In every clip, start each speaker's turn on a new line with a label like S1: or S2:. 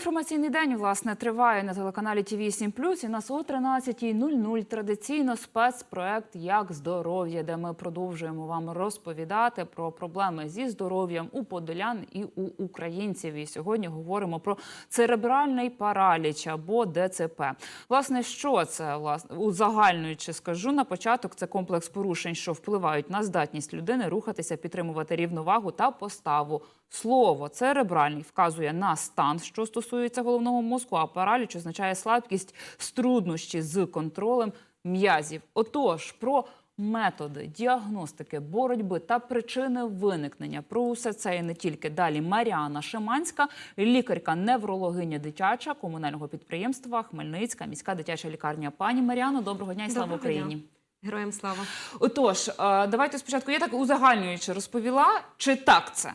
S1: Інформаційний день власне триває на телеканалі ТВ 7 І нас о 13.00 традиційно спецпроект Як здоров'я, де ми продовжуємо вам розповідати про проблеми зі здоров'ям у подолян і у українців. І сьогодні говоримо про церебральний параліч або ДЦП. Власне, що це власне узагальнюючи, скажу на початок. Це комплекс порушень, що впливають на здатність людини рухатися, підтримувати рівновагу та поставу. Слово церебральний вказує на стан, що стосується головного мозку, а параліч означає слабкість з труднощі з контролем м'язів. Отож, про методи діагностики, боротьби та причини виникнення. Про усе це і не тільки далі. Маріана Шиманська, лікарка, неврологиня дитяча комунального підприємства Хмельницька міська дитяча лікарня. Пані Маріано, доброго дня і слава
S2: Доброго
S1: Україні.
S2: дня. Героям слава.
S1: Отож, е, давайте спочатку. Я так узагальнюючи розповіла, чи так це.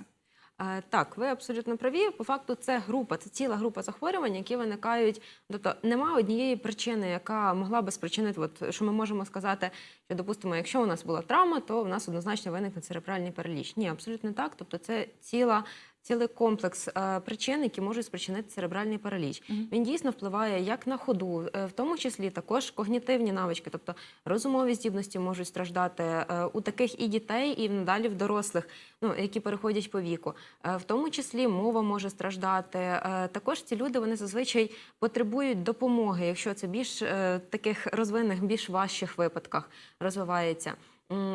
S2: Е, Так, ви абсолютно праві. По факту, це група, це ціла група захворювань, які виникають. Тобто немає однієї причини, яка могла би спричинити, от що ми можемо сказати, що допустимо, якщо у нас була травма, то в нас однозначно виникне церебральний параліч. Ні, абсолютно так. Тобто, це ціла. Цілий комплекс е, причин, які можуть спричинити церебральний параліч.
S1: Мгм.
S2: Він дійсно впливає як на ходу, е, в тому числі також когнітивні навички, тобто розумові здібності можуть страждати е, у таких і дітей, і надалі в дорослих, ну які переходять по віку. В тому числі мова може страждати. Також ці люди вони зазвичай потребують допомоги, якщо це більш таких розвинених, більш важчих випадках розвивається.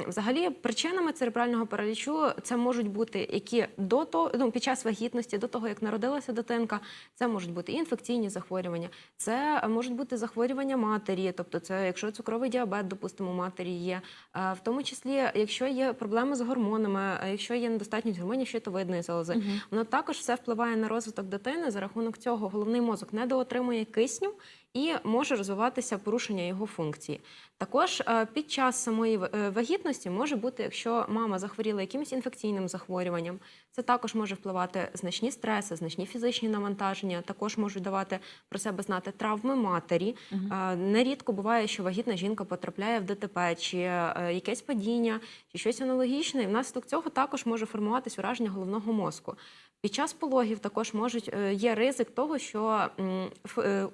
S2: Взагалі, причинами церебрального паралічу це можуть бути які до того, ну, під час вагітності, до того як народилася дитинка, це можуть бути інфекційні захворювання, це можуть бути захворювання матері, тобто це якщо цукровий діабет, допустимо, матері є, Е, в тому числі, якщо є проблеми з гормонами, е, якщо є недостатність гормонів щитовидної залози,
S1: Мгм.
S2: воно також все впливає на розвиток дитини. За рахунок цього головний мозок недоотримує кисню і може розвиватися порушення його функції. Також е, під час самої е, вагітності може бути, якщо мама захворіла якимось інфекційним захворюванням, це також може впливати значні стреси, значні фізичні навантаження. Також можуть давати про себе знати травми матері. Е, Нерідко буває, що вагітна жінка потрапляє в ДТП чи якесь падіння, чи щось аналогічне, і внаслідок цього також може формуватись ураження головного мозку. Під час пологів також можуть є ризик того, що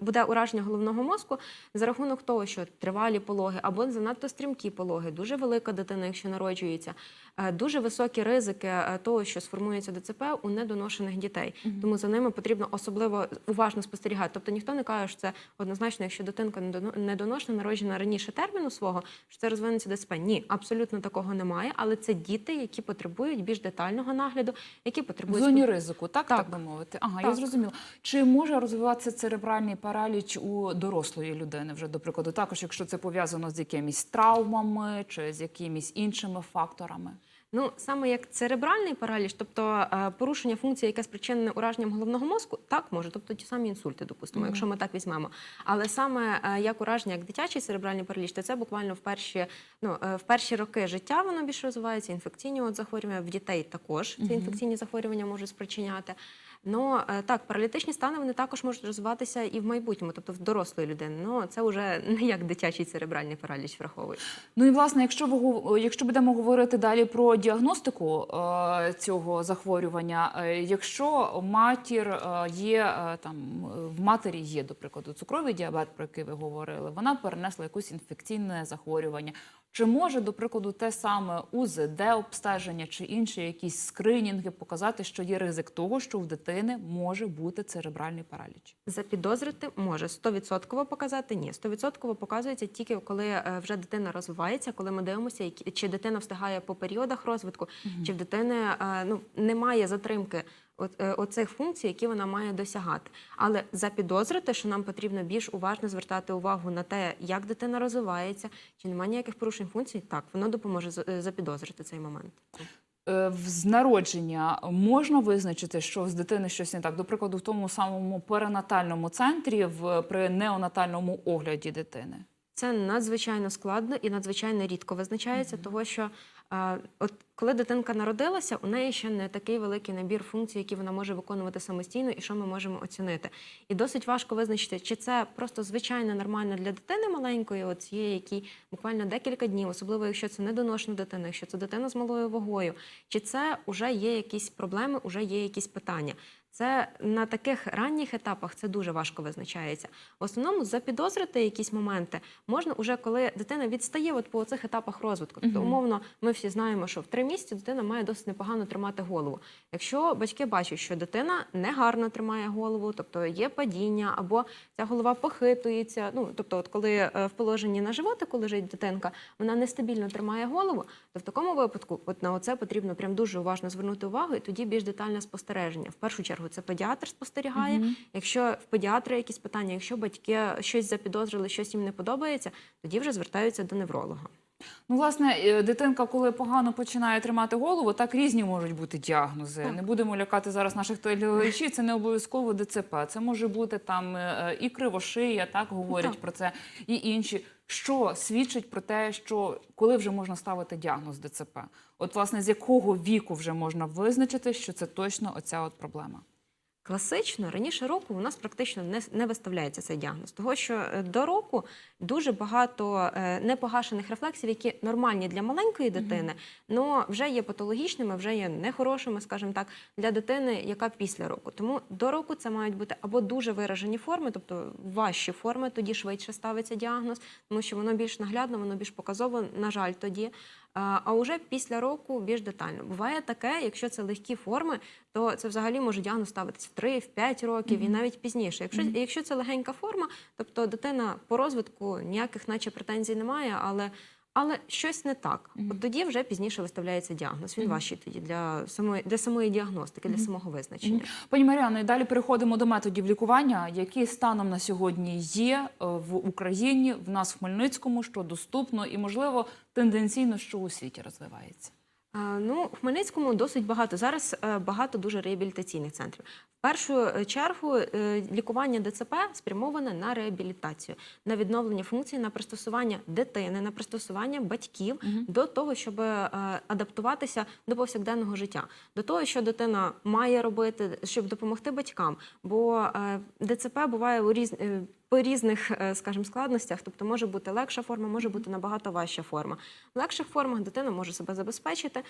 S2: буде ураження головного мозку за рахунок того, що тривалі пологи або занадто стрімкі пологи, дуже велика дитина, якщо народжується, е, дуже високі ризики е, того, що сформується ДЦП у недоношених дітей.
S1: Мгм.
S2: Тому за ними потрібно особливо уважно спостерігати. Тобто ніхто не каже, що це однозначно, якщо дитинка недоно- недоношена, народжена раніше терміну свого, що це розвинеться ДЦП. Ні, абсолютно такого немає. Але це діти, які потребують більш детального нагляду, які
S1: В
S2: потребують
S1: зоні ризику, так, так
S2: Так.
S1: би мовити. Ага, я
S2: Так.
S1: зрозуміла. Чи може розвиватися церебральний параліч у дорослої людини, вже до прикладу, також якщо це пов'язано з якимись травмами чи з якимись іншими факторами?
S2: Ну, саме як церебральний параліч, тобто е, порушення функції, яке спричинене ураженням головного мозку, так може, тобто ті самі інсульти, допустимо,
S1: Мгм.
S2: якщо ми так візьмемо. Але саме е, як ураження, як дитячий церебральний параліч, то це буквально в перші, ну, е, в перші роки життя воно більше розвивається, інфекційні от захворювання в дітей також ці інфекційні захворювання можуть спричиняти. Ну так, паралітичні стани вони також можуть розвиватися і в майбутньому, тобто в дорослої людини. Ну це вже не як дитячий церебральний параліч враховується.
S1: Ну і власне, якщо ви якщо будемо говорити далі про діагностику е, цього захворювання, е, якщо матір е, є е, там в матері є, до прикладу, цукровий діабет, про який ви говорили, вона перенесла якусь інфекційне захворювання. Чи може, до прикладу, те саме УЗД обстеження чи інші якісь скринінги показати, що є ризик того, що в дитини може бути церебральний параліч?
S2: Запідозрити може 100% показати. Ні, 100% показується тільки коли е, вже дитина розвивається, коли ми дивимося, чи дитина встигає по періодах розвитку, чи в дитини е, ну немає затримки. Е, оцих функцій, які вона має досягати, але запідозрити, що нам потрібно більш уважно звертати увагу на те, як дитина розвивається, чи немає ніяких порушень функцій, так воно допоможе е, запідозрити цей момент.
S1: Е, з народження можна визначити, що з дитини щось не так. До прикладу, в тому самому перинатальному центрі, в при неонатальному огляді дитини.
S2: Це надзвичайно складно і надзвичайно рідко визначається, того що е, от коли дитинка народилася, у неї ще не такий великий набір функцій, які вона може виконувати самостійно, і що ми можемо оцінити. І досить важко визначити, чи це просто звичайно нормально для дитини маленької, от цієї, якій буквально декілька днів, особливо якщо це недоношена дитина, якщо це дитина з малою вагою, чи це вже є якісь проблеми, вже є якісь питання. Це на таких ранніх етапах це дуже важко визначається. В основному запідозрити якісь моменти можна уже коли дитина відстає от по цих етапах розвитку. Тобто, умовно, ми всі знаємо, що в три місяці дитина має досить непогано тримати голову. Якщо батьки бачать, що дитина негарно тримає голову, тобто є падіння, або ця голова похитується. Ну тобто, от коли е, в положенні на животику лежить дитинка, вона нестабільно тримає голову, то в такому випадку, от на оце потрібно прям дуже уважно звернути увагу, і тоді більш детальне спостереження. В першу чергу це педіатр спостерігає.
S1: Мгм.
S2: Якщо в педіатра якісь питання, якщо батьки щось запідозрили, щось їм не подобається, тоді вже звертаються до невролога.
S1: Ну, власне, е, дитинка, коли погано починає тримати голову, так різні можуть бути діагнози.
S2: Так.
S1: Не будемо лякати зараз наших телеглядачів. Це не обов'язково ДЦП. Це може бути там е, і кривошия, так говорять
S2: Так.
S1: про це, і інші. Що свідчить про те, що коли вже можна ставити діагноз ДЦП? От, власне, з якого віку вже можна визначити, що це точно оця от проблема?
S2: Класично раніше року у нас практично не, не виставляється цей діагноз, того що е, до року дуже багато е, непогашених рефлексів, які нормальні для маленької дитини, але вже є патологічними, вже є нехорошими, скажімо так, для дитини, яка після року. Тому до року це мають бути або дуже виражені форми, тобто важчі форми, тоді швидше ставиться діагноз, тому що воно більш наглядно, воно більш показово, на жаль, тоді. А уже після року більш детально. Буває таке, якщо це легкі форми, то це взагалі може діагноз ставитись в 3, в 5 років і навіть пізніше. Якщо,
S1: Мгм.
S2: якщо це легенька форма, тобто дитина по розвитку ніяких наче претензій немає, але, але щось не так.
S1: Мгм.
S2: От тоді вже пізніше виставляється діагноз. Він
S1: Мгм.
S2: важчий тоді для самої, для самої діагностики, для
S1: Мгм.
S2: самого визначення.
S1: Пані Маріано, і далі переходимо до методів лікування, які станом на сьогодні є е, в Україні, в нас в Хмельницькому, що доступно і, можливо, тенденційно, що у світі розвивається.
S2: Ну, в Хмельницькому досить багато. Зараз е, багато дуже реабілітаційних центрів. Першу е, чергу е, лікування ДЦП спрямоване на реабілітацію, на відновлення функцій, на пристосування дитини, на пристосування батьків
S1: Мгм.
S2: до того, щоб е, адаптуватися до повсякденного життя, до того, що дитина має робити, щоб допомогти батькам. Бо ДЦП буває у різ... по різних, скажімо, складностях, тобто може бути легша форма, може бути набагато важча форма. В легших формах дитина може себе забезпечити.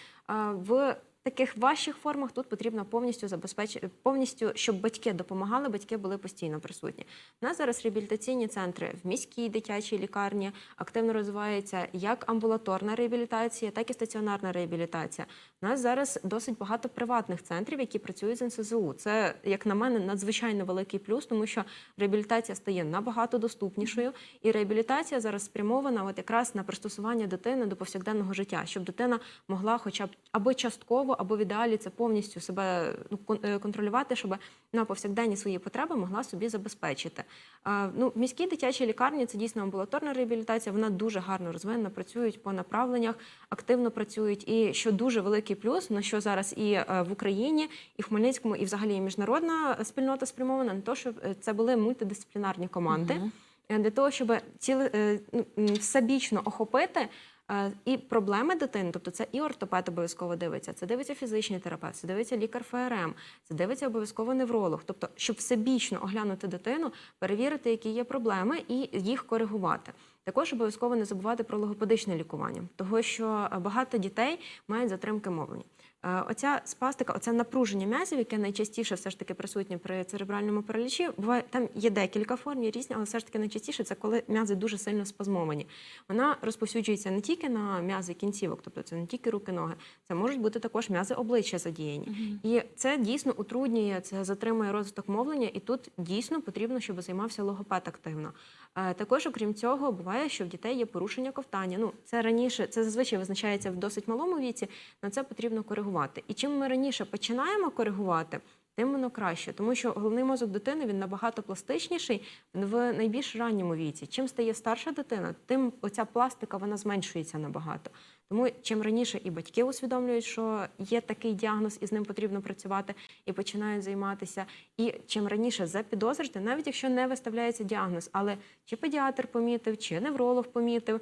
S2: В таких важчих формах тут потрібно повністю забезпечити повністю, щоб батьки допомагали, батьки були постійно присутні. У нас зараз реабілітаційні центри в міській дитячій лікарні активно розвивається як амбулаторна реабілітація, так і стаціонарна реабілітація. У нас зараз досить багато приватних центрів, які працюють з НСЗУ. Це, як на мене, надзвичайно великий плюс, тому що реабілітація стає набагато доступнішою, і реабілітація зараз спрямована от якраз на пристосування дитини до повсякденного життя, щоб дитина могла, хоча б або частково, або в ідеалі це повністю себе ну, е, контролювати, щоб на повсякденні свої потреби могла собі забезпечити. А, ну, в міській дитячій лікарні це дійсно амбулаторна реабілітація. Вона дуже гарно розвинена, працюють по направленнях, активно працюють. І що дуже великий плюс, на що зараз і е, в Україні, і в Хмельницькому, і взагалі і міжнародна спільнота спрямована на те, щоб е, це були мультидисциплінарні команди е, для того, щоб ціле е, ну, всебічно охопити. Е, І проблеми дитини, тобто це і ортопед обов'язково дивиться, це дивиться фізичний терапевт, це дивиться лікар ФРМ, це дивиться обов'язково невролог. Тобто, щоб всебічно оглянути дитину, перевірити, які є проблеми, і їх коригувати. Також обов'язково не забувати про логопедичне лікування, того що багато дітей мають затримки мовлення. Е, Оця спастика, оце напруження м'язів, яке найчастіше все ж таки присутнє при церебральному паралічі, буває там є декілька форм, є різні, але все ж таки найчастіше це коли м'язи дуже сильно спазмовані. Вона розповсюджується не тільки на м'язи кінцівок, тобто це не тільки руки, ноги, це можуть бути також м'язи обличчя задіяні. І це дійсно утруднює, це затримує розвиток мовлення, і тут дійсно потрібно, щоб займався логопед активно. Також, окрім цього, буває, що в дітей є порушення ковтання. Ну, це раніше, це зазвичай визначається в досить малому віці, на це потрібно коригувати. І чим ми раніше починаємо коригувати, тим воно краще, тому що головний мозок дитини він набагато пластичніший в найбільш ранньому віці. Чим стає старша дитина, тим оця пластика вона зменшується набагато. Тому чим раніше і батьки усвідомлюють, що є такий діагноз, і з ним потрібно працювати, і починають займатися. І чим раніше запідозрити, навіть якщо не виставляється діагноз, але чи педіатр помітив, чи невролог помітив.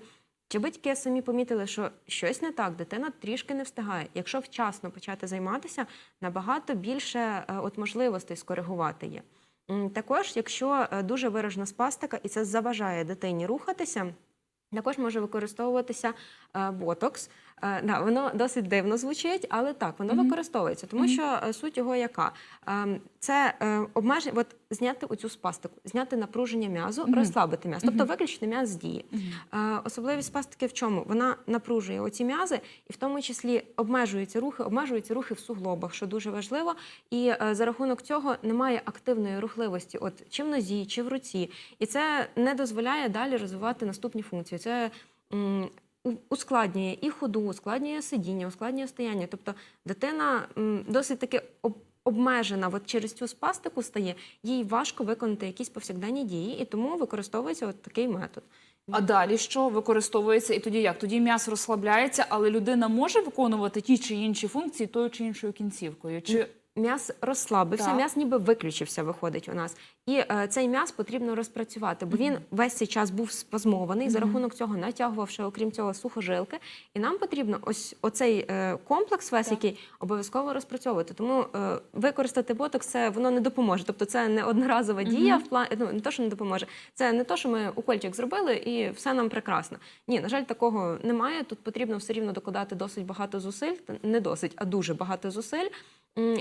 S2: Чи батьки самі помітили, що щось не так, дитина трішки не встигає. Якщо вчасно почати займатися, набагато більше е, от можливостей скоригувати є. Також, якщо е, дуже виражена спастика і це заважає дитині рухатися, також може використовуватися е, ботокс. Е, да, воно досить дивно звучить, але так, воно
S1: Мгм.
S2: використовується, тому
S1: Мгм.
S2: що е, суть його яка? Ем, Це е, обмеження, от зняти оцю спастику, зняти напруження м'язу,
S1: Мгм.
S2: розслабити м'яз, тобто виключити м'яз з дії.
S1: Мгм.
S2: Е, Особливість спастики в чому? Вона напружує оці м'язи, і в тому числі обмежуються рухи, обмежуються рухи в суглобах, що дуже важливо. І е, за рахунок цього немає активної рухливості, от чи в нозі, чи в руці. І це не дозволяє далі розвивати наступні функції. Це ускладнює і ходу, ускладнює сидіння, ускладнює стояння. Тобто дитина досить таки обмежена от через цю спастику стає, їй важко виконати якісь повсякденні дії, і тому використовується от такий метод.
S1: А далі що використовується? І тоді як? Тоді м'ясо розслабляється, але людина може виконувати ті чи інші функції тою чи іншою кінцівкою? Чи
S2: М'яз розслабився,
S1: Так.
S2: м'яз ніби виключився, виходить у нас. І е, цей м'яз потрібно розпрацювати, бо він весь цей час був спазмований, за рахунок цього натягував ще, окрім цього, сухожилки. І нам потрібно ось оцей е, комплекс весь,
S1: Так.
S2: який обов'язково розпрацьовувати. Тому е, використати ботокс це воно не допоможе. Тобто це не одноразова
S1: Мгм.
S2: дія в плані, ну не то, що не допоможе. Це не то, що ми укольчик зробили і все нам прекрасно. Ні, на жаль, такого немає. Тут потрібно все рівно докладати досить багато зусиль, не досить, а дуже багато зусиль.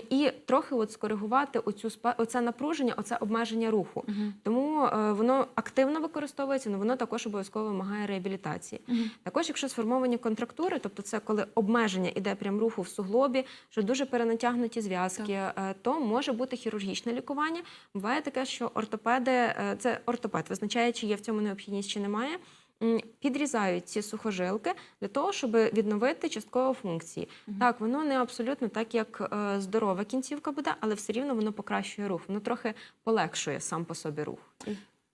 S2: І трохи от скоригувати оцю оце напруження, оце обмеження руху.
S1: Мгм.
S2: Тому е, воно активно використовується, але воно також обов'язково вимагає реабілітації.
S1: Мгм.
S2: Також, якщо сформовані контрактури, тобто це коли обмеження іде прям руху в суглобі, що дуже перенатягнуті зв'язки, е, то може бути хірургічне лікування. Буває таке, що ортопеди, е, це ортопед визначає, чи є в цьому необхідність, чи немає. Підрізають ці сухожилки для того, щоб відновити частково функції.
S1: Мгм.
S2: Так, воно не абсолютно так, як е, здорова кінцівка буде, але все рівно воно покращує рух. Воно трохи полегшує сам по собі рух.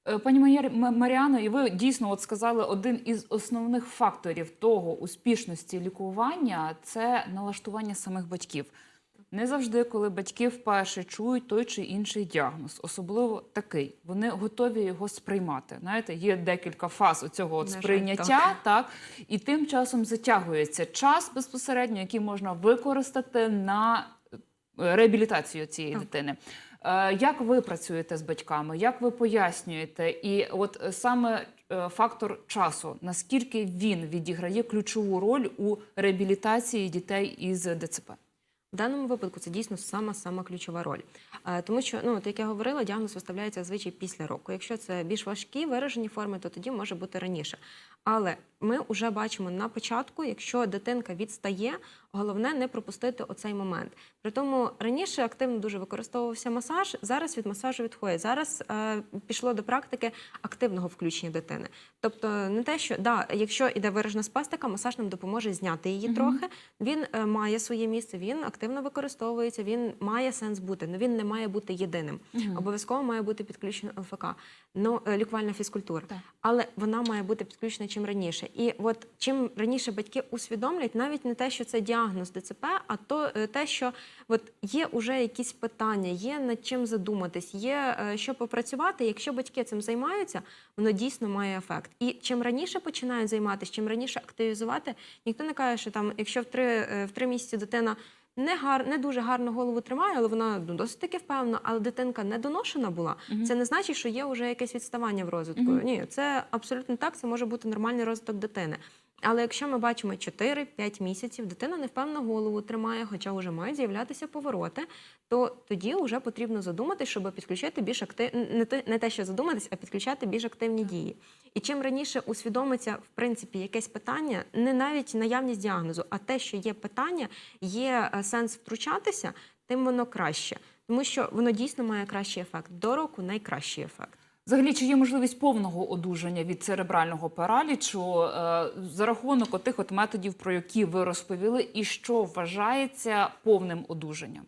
S1: Е, Пані Маріано, і ви дійсно от сказали один із основних факторів того успішності лікування це налаштування самих батьків. Не завжди, коли батьки вперше чують той чи інший діагноз, особливо такий, вони готові його сприймати. Знаєте, є декілька фаз у цього от сприйняття,
S2: так.
S1: так і тим часом затягується час безпосередньо, який можна використати на е, реабілітацію цієї
S2: Так.
S1: дитини. Е, Як ви працюєте з батьками? Як ви пояснюєте? І от саме е, фактор часу, наскільки він відіграє ключову роль у реабілітації дітей із ДЦП?
S2: В даному випадку це дійсно сама сама ключова роль. Тому що, ну от як я говорила, діагноз виставляється зазвичай після року. Якщо це більш важкі виражені форми, то тоді може бути раніше. Але ми вже бачимо на початку, якщо дитинка відстає, головне не пропустити оцей момент. При тому раніше активно дуже використовувався масаж. Зараз від масажу відходять. Зараз е, пішло до практики активного включення дитини. Тобто, не те, що да, якщо іде виражена спастика, масаж нам допоможе зняти її
S1: Мгм.
S2: трохи. Він е, має своє місце, він активно використовується, він має сенс бути, але він не має бути єдиним. Обов'язково має бути підключена ЛФК, ну, е, лікувальна фізкультура.
S1: Так.
S2: Але вона має бути підключена чим раніше. І от чим раніше батьки усвідомлять, навіть не те, що це діагноз ДЦП, а то е, те, що от є вже якісь питання, є над чим задуматись, є е, що попрацювати. Якщо батьки цим займаються, воно дійсно має ефект. І чим раніше починають займатися, чим раніше активізувати, ніхто не каже, що там, якщо в три, е, в три місяці дитина. Не гар не дуже гарно голову тримає, але вона ну, досить таки впевнена, але дитинка не доношена була.
S1: Угу.
S2: Це не значить, що є вже якесь відставання в розвитку.
S1: Угу.
S2: Ні, це абсолютно так. Це може бути нормальний розвиток дитини. Але якщо ми бачимо 4-5 місяців, дитина невпевнено голову тримає, хоча вже мають з'являтися повороти, то тоді вже потрібно задуматись, щоб підключити більш актив... не те, не те, що задуматись, а підключати більш активні дії. І чим раніше усвідомиться в принципі якесь питання, не навіть наявність діагнозу, а те, що є питання, є е, сенс втручатися, тим воно краще, тому що воно дійсно має кращий ефект. До року найкращий ефект.
S1: Взагалі, чи є можливість повного одужання від церебрального паралічу е, за рахунок отих от методів, про які ви розповіли, і що вважається повним одужанням?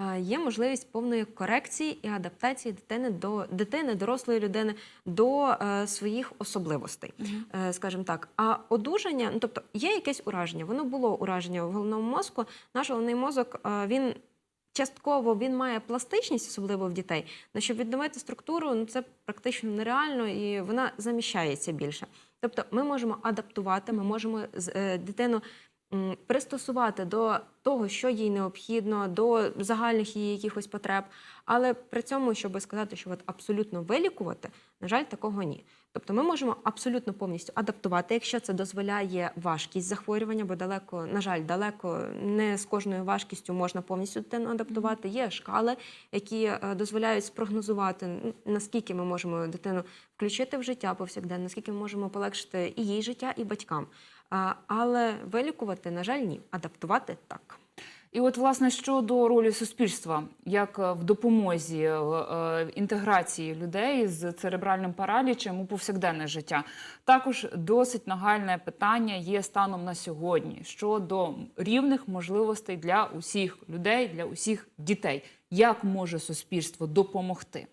S2: Е, Є можливість повної корекції і адаптації дитини до дитини, дорослої людини до е, своїх особливостей, е, скажімо так. А одужання, ну тобто є якесь ураження, воно було ураження в головному мозку. Наш головний мозок е, він. Частково він має пластичність, особливо в дітей. На щоб відновити структуру, ну це практично нереально і вона заміщається більше. Тобто, ми можемо адаптувати, ми можемо е, дитину пристосувати до того, що їй необхідно, до загальних її якихось потреб. Але при цьому, щоб сказати, що от абсолютно вилікувати, на жаль, такого ні. Тобто ми можемо абсолютно повністю адаптувати, якщо це дозволяє важкість захворювання, бо далеко, на жаль, далеко не з кожною важкістю можна повністю дитину адаптувати. Є шкали, які е, дозволяють спрогнозувати, наскільки ми можемо дитину включити в життя повсякденне, наскільки ми можемо полегшити і їй життя, і батькам. Але вилікувати, на жаль, ні. Адаптувати так.
S1: І от, власне, щодо ролі суспільства, як е, в допомозі е, е, інтеграції людей з церебральним паралічем у повсякденне життя, також досить нагальне питання є станом на сьогодні щодо рівних можливостей для усіх людей, для усіх дітей. Як може суспільство допомогти?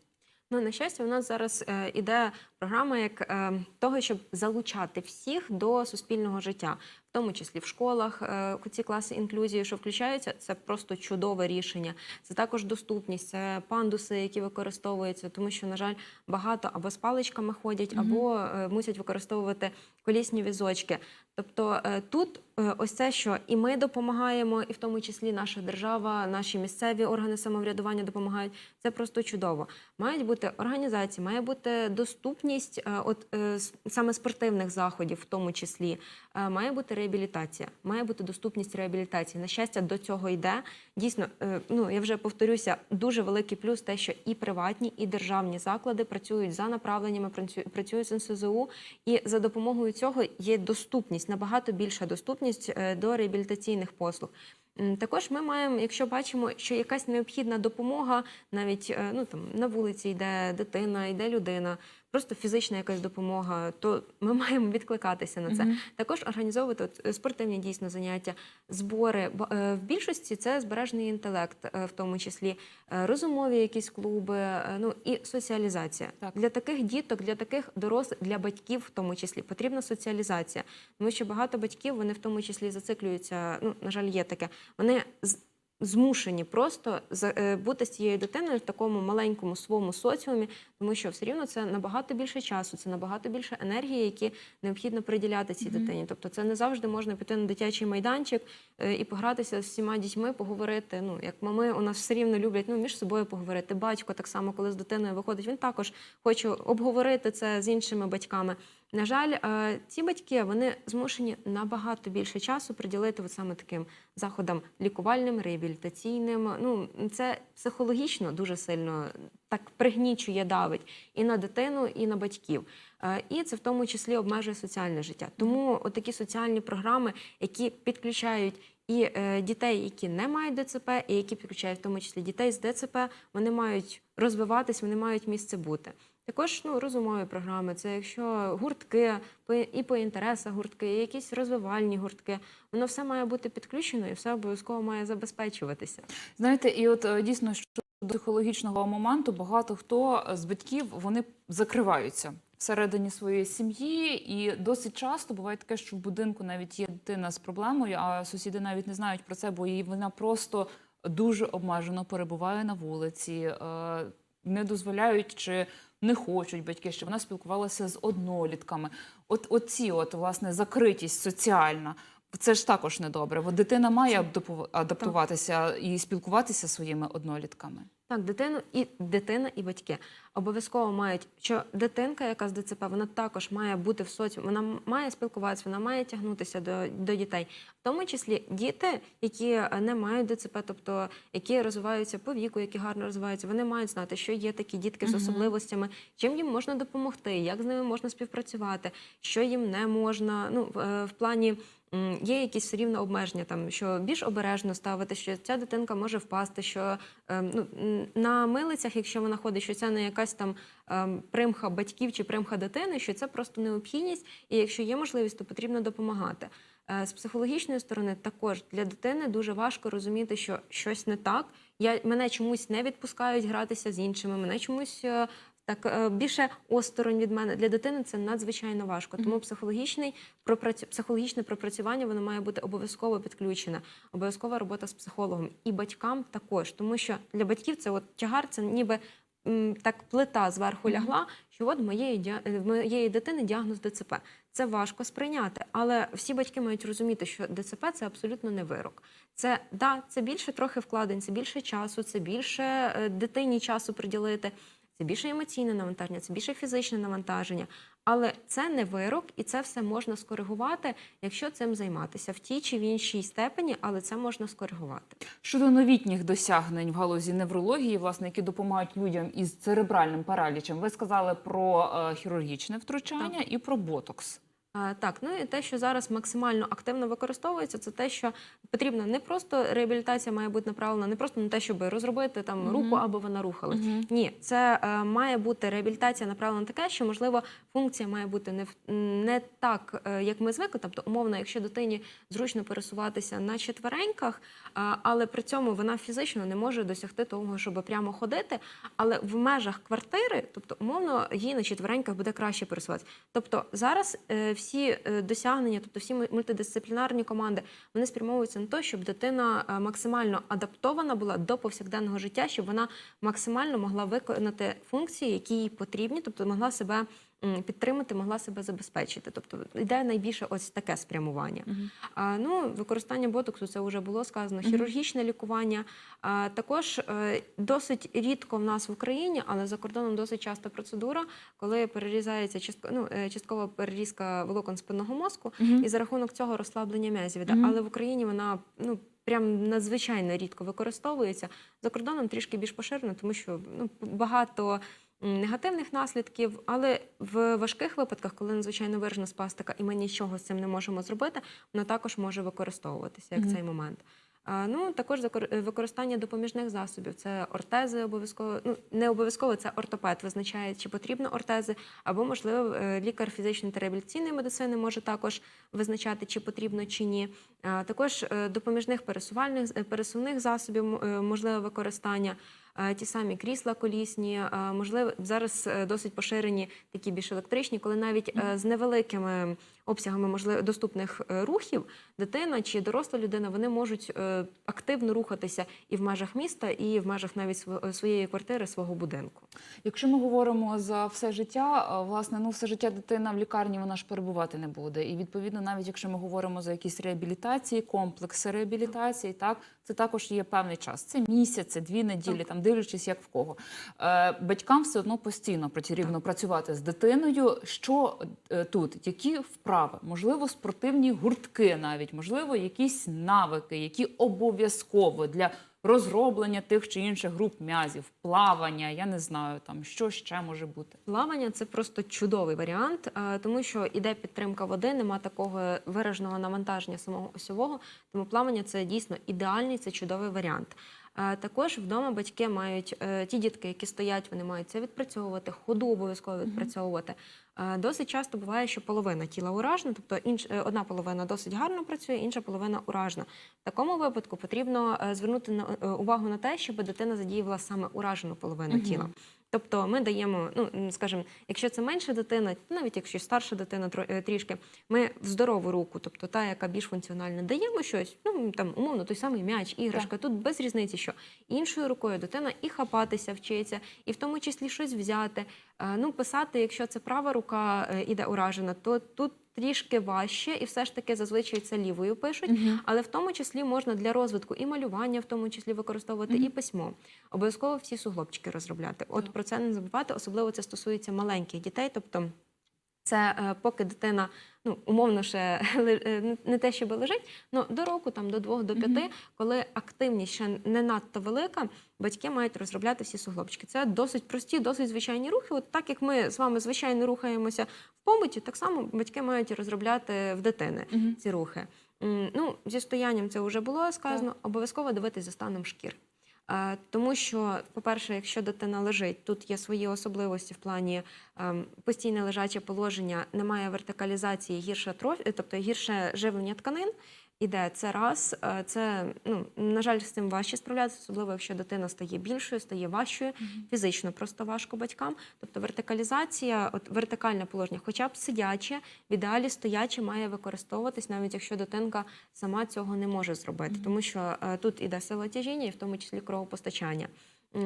S2: Ну, на щастя, у нас зараз е, іде програма як е, того, щоб залучати всіх до суспільного життя, в тому числі в школах. Е, ці класи інклюзії, що включаються, це просто чудове рішення. Це також доступність, це пандуси, які використовуються, тому що, на жаль, багато або з паличками ходять, або е, мусять використовувати колісні візочки. Тобто е, тут е, ось це, що і ми допомагаємо, і в тому числі наша держава, наші місцеві органи самоврядування допомагають. Це просто чудово. Мають бути організації, має бути доступність е, от е, саме спортивних заходів, в тому числі Е, має бути реабілітація, має бути доступність реабілітації. На щастя, до цього йде. Дійсно, ну я вже повторюся, дуже великий плюс те, що і приватні, і державні заклади працюють за направленнями, працю- працюють з НСЗУ, і за допомогою цього є доступність, набагато більша доступність до реабілітаційних послуг. Також ми маємо, якщо бачимо, що якась необхідна допомога, навіть ну там на вулиці йде дитина, йде людина, просто фізична якась допомога, то ми маємо відкликатися на це.
S1: Мгм.
S2: Також організовувати от, е, спортивні дійсно заняття, збори. Бо, е, В більшості це збережений інтелект, е, в тому числі розумові якісь клуби, ну і соціалізація.
S1: Так.
S2: Для таких діток, для таких дорослих, для батьків, в тому числі, потрібна соціалізація. Тому що багато батьків вони в тому числі зациклюються. Ну, на жаль, є таке. Вони змушені просто е, бути з цією дитиною в такому маленькому своєму соціумі, тому що все рівно це набагато більше часу, це набагато більше енергії, які необхідно приділяти цій
S1: Мгм.
S2: дитині. Тобто, це не завжди можна піти на дитячий майданчик е, і погратися з всіма дітьми, поговорити. Ну як мами у нас все рівно люблять ну між собою поговорити. Батько так само, коли з дитиною виходить, він також хоче обговорити це з іншими батьками. На жаль, е, ці батьки вони змушені набагато більше часу приділити от саме таким заходам лікувальним, реабілітаційним. Ну це психологічно дуже сильно так пригнічує, давить і на дитину, і на батьків. Е, І це в тому числі обмежує соціальне життя. Тому такі соціальні програми, які підключають і е, дітей, які не мають ДЦП, і які підключають в тому числі дітей з ДЦП, вони мають розвиватись, вони мають місце бути. Також ну, розумові програми, це якщо гуртки і по інтересах гуртки, і якісь розвивальні гуртки, воно все має бути підключено і все обов'язково має забезпечуватися.
S1: Знаєте, і от е, дійсно щодо психологічного моменту, багато хто з батьків вони закриваються всередині своєї сім'ї, і досить часто буває таке, що в будинку навіть є дитина з проблемою, а сусіди навіть не знають про це, бо її вона просто дуже обмежено перебуває на вулиці, е, не дозволяють чи не хочуть батьки, щоб вона спілкувалася з однолітками. От оці, от власне, закритість соціальна. Це ж також недобре. Бо дитина має адапту- адаптуватися і спілкуватися зі своїми однолітками.
S2: Так, дитину і дитина, і батьки обов'язково мають, що дитинка, яка з ДЦП, вона також має бути в соціумі, вона має спілкуватися, вона має тягнутися до, до дітей, в тому числі діти, які е, не мають ДЦП, тобто які розвиваються по віку, які гарно розвиваються, вони мають знати, що є такі дітки з особливостями, чим їм можна допомогти, як з ними можна співпрацювати, що їм не можна. Ну в, е, в плані. Є якісь все рівно обмеження, там що більш обережно ставити, що ця дитинка може впасти, що ем, ну, на милицях, якщо вона ходить, що це не якась там ем, примха батьків чи примха дитини, що це просто необхідність, і якщо є можливість, то потрібно допомагати. Е, З психологічної сторони також для дитини дуже важко розуміти, що щось не так. Я мене чомусь не відпускають гратися з іншими, мене чомусь. Так е, більше осторонь від мене для дитини це надзвичайно важко. Тому психологічний пропрацю... психологічне пропрацювання воно має бути обов'язково підключене, обов'язкова робота з психологом і батькам також, тому що для батьків це от тягар, це ніби так плита зверху лягла, що от моєї, е, моєї дитини діагноз ДЦП. Це важко сприйняти, але всі батьки мають розуміти, що ДЦП це абсолютно не вирок. Це да, це більше трохи вкладень, це більше часу, це більше е, дитині часу приділити, це більше емоційне навантаження, це більше фізичне навантаження. Але це не вирок, і це все можна скоригувати, якщо цим займатися в тій чи в іншій степені, але це можна скоригувати.
S1: Щодо новітніх досягнень в галузі неврології, власне, які допомагають людям із церебральним паралічем, ви сказали про е, хірургічне втручання і про ботокс.
S2: А, Так, ну і те, що зараз максимально активно використовується, це те, що потрібно не просто реабілітація має бути направлена не просто на те, щоб розробити там
S1: Мгм.
S2: руку, аби вона рухалась.
S1: Мгм.
S2: Ні, це е, має бути реабілітація направлена на таке, що можливо функція має бути не не так, е, як ми звикли. Тобто, умовно, якщо дитині зручно пересуватися на четвереньках, а, але при цьому вона фізично не може досягти того, щоб прямо ходити. Але в межах квартири, тобто, умовно, їй на четвереньках буде краще пересуватися. Тобто зараз е, всі е, досягнення, тобто всі мультидисциплінарні команди, вони спрямовуються на те, щоб дитина е, максимально адаптована була до повсякденного життя, щоб вона максимально могла виконати функції, які їй потрібні, тобто могла себе підтримати, могла себе забезпечити. Тобто йде найбільше ось таке спрямування.
S1: Мгм.
S2: А, ну, використання ботоксу це вже було сказано. Хірургічне лікування а, також е, досить рідко в нас в Україні, але за кордоном досить часто процедура, коли перерізається частко, ну, е, часткова перерізка волокон спинного мозку,
S1: Мгм.
S2: і за рахунок цього розслаблення м'язів. іде.
S1: Мгм.
S2: Але в Україні вона ну. Прям надзвичайно рідко використовується за кордоном трішки більш поширено, тому що ну багато негативних наслідків. Але в важких випадках, коли надзвичайно виражена спастика, і ми нічого з цим не можемо зробити, вона також може використовуватися як
S1: Мгм.
S2: цей момент. Ну також е, використання допоміжних засобів. Це ортези обов'язково. Ну не обов'язково це ортопед визначає, чи потрібно ортези, або можливо е, лікар фізичної та реабілітаційної медицини може також визначати, чи потрібно чи ні. А, Також е, допоміжних пересувальних пересувних засобів можливе використання. Ті самі крісла колісні, можливо, зараз е, досить поширені такі більш електричні, коли навіть е, з невеликими обсягами можливо доступних е, рухів дитина чи доросла людина вони можуть активно рухатися і в межах міста, і в межах навіть сво- своєї квартири, свого будинку.
S1: Якщо ми говоримо за все життя, власне, ну все життя дитина в лікарні вона ж перебувати не буде. І відповідно, навіть якщо ми говоримо за якісь реабілітації, комплекси реабілітації, так це також є певний час. Це місяць, це дві неділі, там дивлячись, як в кого. Е, батькам все одно постійно потрібно працювати з дитиною. Що е, тут? Які вправи? Можливо, спортивні гуртки, навіть можливо, якісь навики, які обов'язково для розроблення тих чи інших груп м'язів, плавання, я не знаю там, що ще може бути.
S2: Плавання це просто чудовий варіант, е, тому що іде підтримка води, нема такого вираженого навантаження самого осьового. Тому плавання це дійсно ідеальний, це чудовий варіант. Також вдома батьки мають е, ті дітки, які стоять, вони мають це відпрацьовувати, ходу обов'язково відпрацьовувати. Досить часто буває, що половина тіла уражена, тобто інш, е, одна половина досить гарно працює, інша половина уражена. В такому випадку потрібно е, звернути на увагу на те, щоб дитина задіювала саме уражену половину
S1: Мгм.
S2: тіла. Тобто ми даємо, ну скажімо, якщо це менша дитина, навіть якщо старша дитина е, трішки, ми в здорову руку, тобто та, яка більш функціональна, даємо щось, ну там умовно той самий м'яч, іграшка. Тут без різниці, що іншою рукою дитина і хапатися вчиться, і в тому числі щось взяти. Е, Ну, писати, якщо це права рука е, іде уражена, то тут трішки важче, і все ж таки зазвичай це лівою пишуть. Але в тому числі можна для розвитку і малювання, в тому числі використовувати і письмо. Обов'язково всі суглобчики розробляти. От про це не забувати. Особливо це стосується маленьких дітей. Тобто, це е, поки дитина ну умовно ще е, не- те, щоб лежить, але до року, там до двох, до п'яти, коли активність ще не надто велика, батьки мають розробляти всі суглобчики. Це досить прості, досить звичайні рухи. От так як ми з вами звичайно рухаємося в побуті, так само батьки мають розробляти в дитини ці рухи. Ну, зі стоянням це вже було сказано. Обов'язково дивитись за станом шкір. Е, Тому що, по-перше, якщо дитина лежить, тут є свої особливості в плані ем, постійне лежаче положення, немає вертикалізації, гірше трофі, тобто гірше живлення тканин. Іде це раз. Е, Це ну на жаль, з цим важче справлятися, особливо якщо дитина стає більшою, стає важчою, фізично просто важко батькам. Тобто вертикалізація, от вертикальне положення, хоча б сидяче, в ідеалі стояче має використовуватись, навіть якщо дитинка сама цього не може зробити, тому що е, тут іде сила тяжіння, і в тому числі кровопостачання.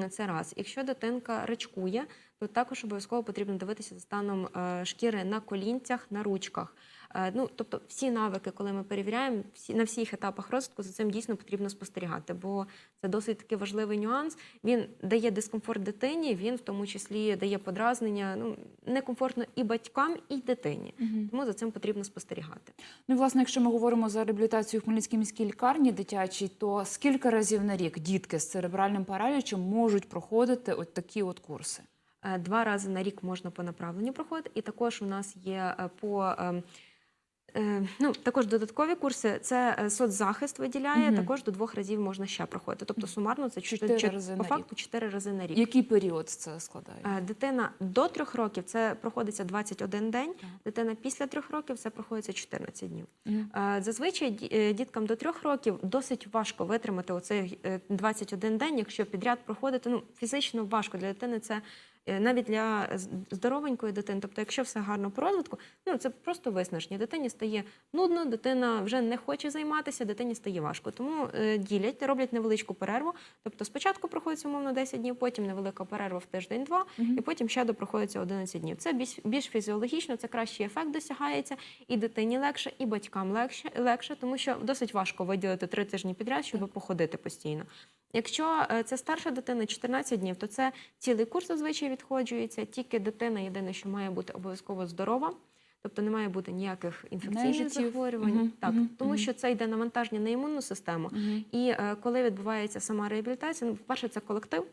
S2: Це раз. Якщо дитинка рачкує, то також обов'язково потрібно дивитися за станом е, шкіри на колінцях, на ручках. Е, Ну, тобто, всі навики, коли ми перевіряємо, всі на всіх етапах розвитку за цим дійсно потрібно спостерігати, бо це досить таки важливий нюанс. Він дає дискомфорт дитині, він в тому числі дає подразнення. Ну некомфортно і батькам, і дитині. Тому за цим потрібно спостерігати.
S1: Ну і власне, якщо ми говоримо за реабілітацію в Хмельницькій міській лікарні дитячій, то скільки разів на рік дітки з церебральним паралічем можуть проходити от такі от курси?
S2: Е, Два рази на рік можна по направленню проходити, і також у нас є е, по. Е, Ну, також додаткові курси. Це е, соцзахист виділяє.
S1: Мгм.
S2: Також до двох разів можна ще проходити. Тобто сумарно це
S1: Чотири
S2: чотири
S1: рази
S2: по
S1: на
S2: факту чотири рази на рік.
S1: Який період це складає?
S2: Е, Дитина до трьох років це проходиться 21 день.
S1: Так.
S2: Дитина після трьох років це проходиться 14 днів. Е, Зазвичай діткам до трьох років досить важко витримати оцей е, 21 день, якщо підряд проходити. Ну фізично важко для дитини. Це навіть для здоровенької дитини. Тобто, якщо все гарно по розвитку, ну це просто виснаження. Дитині стає нудно, дитина вже не хоче займатися, дитині стає важко. Тому е, ділять, роблять невеличку перерву. Тобто, спочатку проходиться умовно 10 днів, потім невелика перерва в тиждень-два,
S1: Мгм.
S2: і потім ще допроходиться 11 днів. Це більш, більш фізіологічно, це кращий ефект досягається, і дитині легше, і батькам легше, легше, тому що досить важко виділити три тижні підряд, щоб походити постійно. Якщо е, це старша дитина 14 днів, то це цілий курс зазвичай відходжується. Тільки дитина єдине, що має бути обов'язково здорова. Тобто не має бути ніяких інфекційних захворювань,
S1: Мгм,
S2: так
S1: мгм,
S2: тому що це йде навантаження на імунну систему.
S1: Мгм.
S2: І е, коли відбувається сама реабілітація, ну, по-перше, це колектив.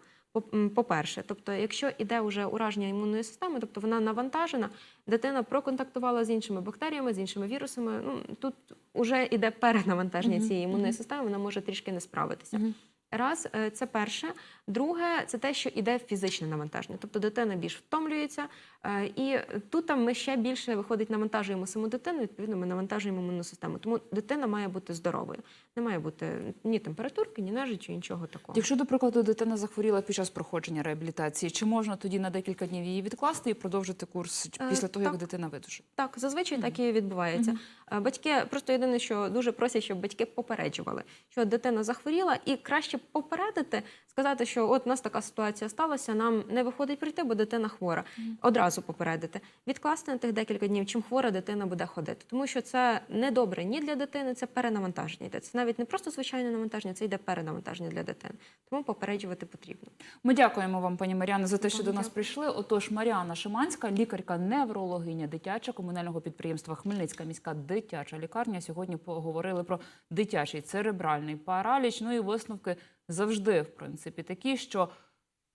S2: По-перше, тобто, якщо іде вже ураження імунної системи, тобто вона навантажена, дитина проконтактувала з іншими бактеріями, з іншими вірусами. Ну тут вже іде перенавантаження цієї імунної системи, вона може трішки не справитися.
S1: Мгм.
S2: Раз, е, це перше. Друге, це те, що іде фізичне навантаження. Тобто дитина більш втомлюється. е, І тут там ми ще більше виходить, навантажуємо саму дитину, відповідно, ми навантажуємо імунну систему. Тому дитина має бути здоровою. Не має бути ні температурки, ні нежиті, нічого такого.
S1: Якщо, до прикладу, дитина захворіла під час проходження реабілітації, чи можна тоді на декілька днів її відкласти і продовжити курс
S2: Е,
S1: після того, як дитина видужить?
S2: Так, зазвичай так і відбувається. Е, Батьки просто єдине, що дуже просять, щоб батьки попереджували, що дитина захворіла, і краще попередити, сказати, що от у нас така ситуація сталася, нам не виходить прийти, бо дитина хвора. Одразу попередити, відкласти на тих декілька днів, чим хвора дитина буде ходити, тому що це не добре ні для дитини, це перенавантаження. йде. Це навіть не просто звичайне навантаження, це йде перенавантаження для дитини. Тому попереджувати потрібно.
S1: Ми дякуємо вам, пані Маріано, за те, що до нас прийшли. Отож, Маріана Шиманська, лікарка неврологиня дитяча комунального підприємства Хмельницька міська дитяча лікарня. Сьогодні поговорили про дитячий церебральний параліч. Ну і висновки завжди, в принципі, такі, що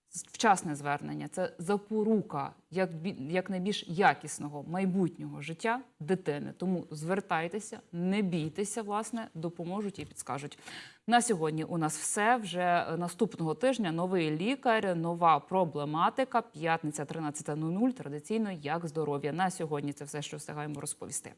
S1: вчасне звернення це запорука як, як найбільш якісного майбутнього життя дитини. Тому звертайтеся, не бійтеся, власне, допоможуть і підскажуть. На сьогодні у нас все. Вже наступного тижня новий лікар, нова проблематика. П'ятниця 13.00. Традиційно як здоров'я. На сьогодні це все, що встигаємо розповісти.